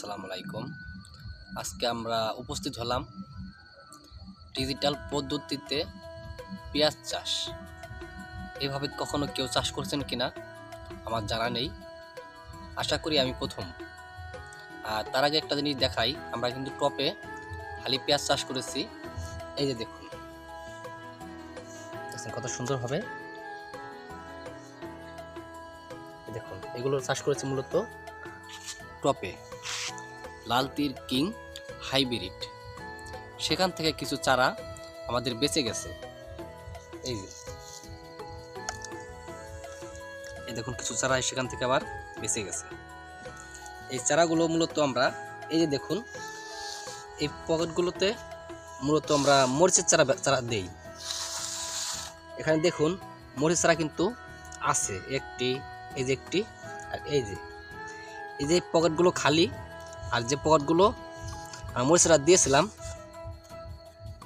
আসসালামু আলাইকুম। আজকে আমরা উপস্থিত হলাম ডিজিটাল পদ্ধতিতে পেঁয়াজ চাষ। এভাবে কখনো কেউ চাষ করছেন কিনা আমার জানা নেই। আশা করি আমি প্রথম। আর তার আগে একটা জিনিস দেখাই, আমরা কিন্তু টপে খালি পেঁয়াজ চাষ করেছি। এই যে দেখুন। কত সুন্দর হবে? দেখুন, এগুলো চাষ করেছি মূলত টপে। লাল তীর কিং হাইব্রিড। সেখান থেকে কিছু চারা আমাদের বেঁচে গেছে। এই যে। এই দেখুন, কিছু চারা সেখান থেকে আবার বেঁচে গেছে। এই চারাগুলো মূলত আমরা, এই যে দেখুন, এই পকেটগুলোতে মূলত আমরা মরিচের চারা চারা দেই। এখানে দেখুন, মরিচ চারা কিন্তু আছে, একটি, এই যে একটি, আর এই যে। এই যে পকেটগুলো খালি আর যে পকেটগুলো মরিচরা দিয়েছিলাম,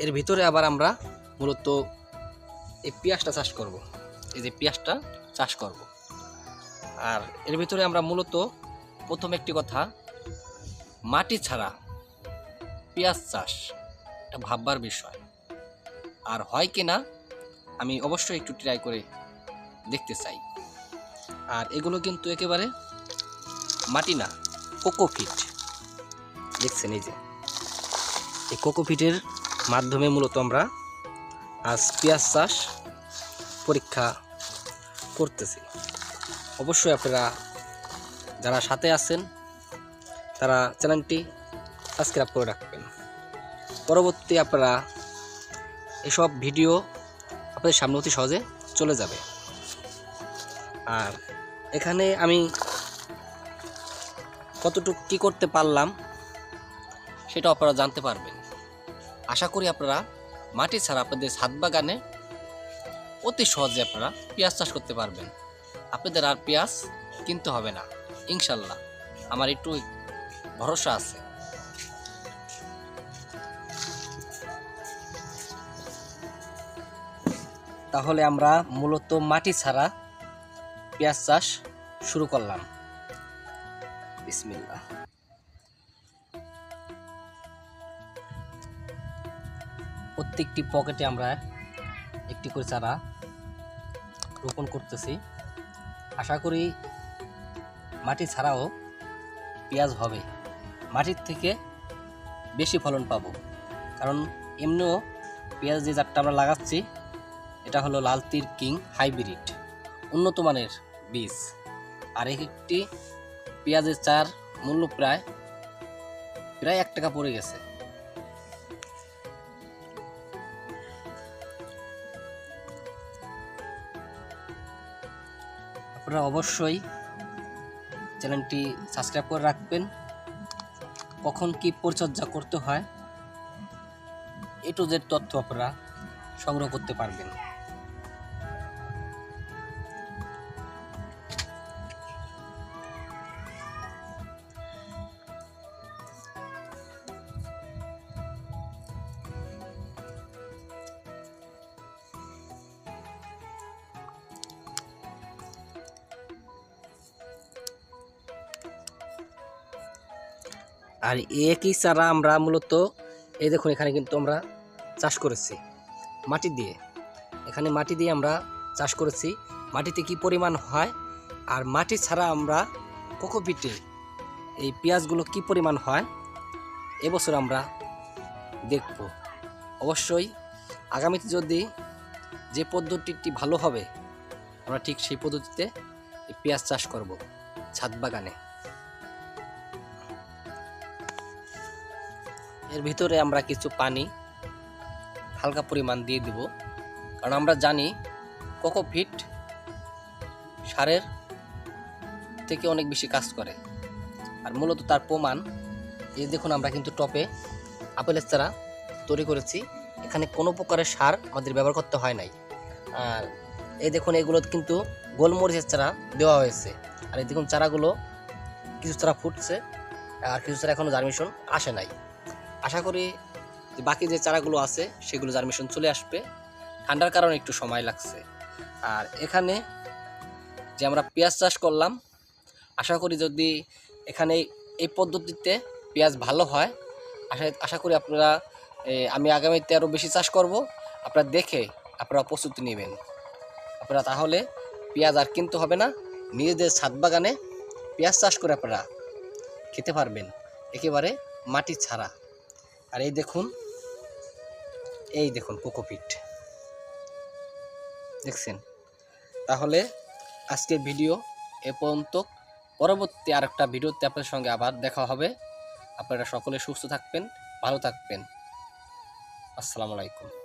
এর ভিতরে আবার আমরা মূলত এই পেঁয়াজটা চাষ করব। এই যে পেঁয়াজটা চাষ করব। আর এর ভিতরে আমরা মূলত প্রথম একটি কথা, মাটি ছাড়া পেঁয়াজ চাষ এটা ভাববার বিষয়। আর হয় কি না, আমি অবশ্যই একটু ট্রাই করে দেখতে চাই। আর এগুলো কিন্তু একেবারে মাটি না, কোকোপিট। দেখছেন এই যে। এই কোকোপিটের মাধ্যমে মূলত আমরা আজ পেঁয়াজ চাষ পরীক্ষা করতেছি। অবশ্যই আপনারা যারা সাথে আছেন, তারা চ্যানেলটি সাবস্ক্রাইব করে রাখবেন। পরবর্তী আপনারা এসব ভিডিও আপনাদের সামনে অতি সহজে চলে যাবে। আর এখানে আমি কতটুকু কী করতে পারলাম সেটা আপনারা জানতে পারবেন। আশা করি আপনারা মাটি ছাড়া আপনাদের ছাদ বাগানে অতি সহজে আপনারা পেঁয়াজ চাষ করতে পারবেন। আপনাদের আর পেঁয়াজ কিনতে হবে না, ইনশাল্লাহ। আমার একটু ভরসা আছে। তাহলে আমরা মূলত মাটি ছাড়া পেঁয়াজ চাষ শুরু করলাম। বিসমিল্লাহ। প্রত্যেকটি পকেটে আমরা একটি করে চারা রোপণ করতেছি। আশা করি মাটি ছাড়াও পেঁয়াজ হবে। মাটির থেকে বেশি ফলন পাবো। কারণ এমনিও পেঁয়াজ যে জাতটা আমরা লাগাচ্ছি, এটা হলো লাল তীর কিং হাইব্রিড, উন্নত মানের বীজ। আর এক একটি পেঁয়াজের চার মূল্য প্রায় প্রায় এক টাকা পড়ে গেছে। আপনারা অবশ্যই চ্যানেলটি সাবস্ক্রাইব করে রাখবেন। কখন কি পরিচর্যা করতে হয়, এ টু জেড তথ্য আপনারা সংগ্রহ করতে পারবেন। আর একই চারা আমরা মূলত এই দেখুন এখানে কিন্তু আমরা চাষ করেছি মাটি দিয়ে। এখানে মাটি দিয়ে আমরা চাষ করেছি। মাটিতে কি পরিমাণ হয়? আর মাটি ছাড়া আমরা কোকোপিটে এই পেঁয়াজগুলো কি পরিমাণ হয়? এবছর আমরা দেখব। অবশ্যই আগামীতে যদি যে পদ্ধতিটি ভালো হবে, আমরা ঠিক সেই পদ্ধতিতে পেঁয়াজ চাষ করব ছাদ বাগানে। এর ভিতরে আমরা কিছু পানি হালকা পরিমাণ দিয়ে দিব। কারণ আমরা জানি কোকোপিট সারের থেকে অনেক বেশি কাজ করে। আর মূলত তার প্রমাণ এই দেখুন আমরা কিন্তু টপে আপেলের চারা তৈরি করেছি। এখানে কোনো প্রকারের সার আমাদের ব্যবহার করতে হয় নাই। আর এই দেখুন এগুলো কিন্তু গোলমরিচের চারা দেওয়া হয়েছে। আর এই দেখুন চারাগুলো কিছু চারা ফুটছে, আর কিছু চারা এখনও জার্মিশন আসে নাই। আশা করি যে বাকি যে চারাগুলো আছে, সেগুলো জার্মিশন চলে আসবে। ঠান্ডার কারণে একটু সময় লাগছে। আর এখানে যে আমরা পেঁয়াজ চাষ করলাম, আশা করি যদি এখানে এই পদ্ধতিতে পেঁয়াজ ভালো হয়, আশা আশা করি আপনারা আমি আগামীতে আরও বেশি চাষ করব। আপনারা দেখে আপনারা প্রস্তুতি নেবেন। আপনারা তাহলে পেঁয়াজ আর কিনতে হবে না, নিজেদের ছাদ বাগানে পেঁয়াজ চাষ করে আপনারা খেতে পারবেন। একেবারে মাটি ছাড়া। আর এই দেখুন এই দেখুন কোকোপিট। দেখছেন? তাহলে আজকের ভিডিও এ পর্যন্ত। পরবর্তী আর একটা ভিডিওতে আপনাদের সঙ্গে আবার দেখা হবে। আপনারা সকলে সুস্থ থাকবেন, ভালো থাকবেন। আসসালামু আলাইকুম।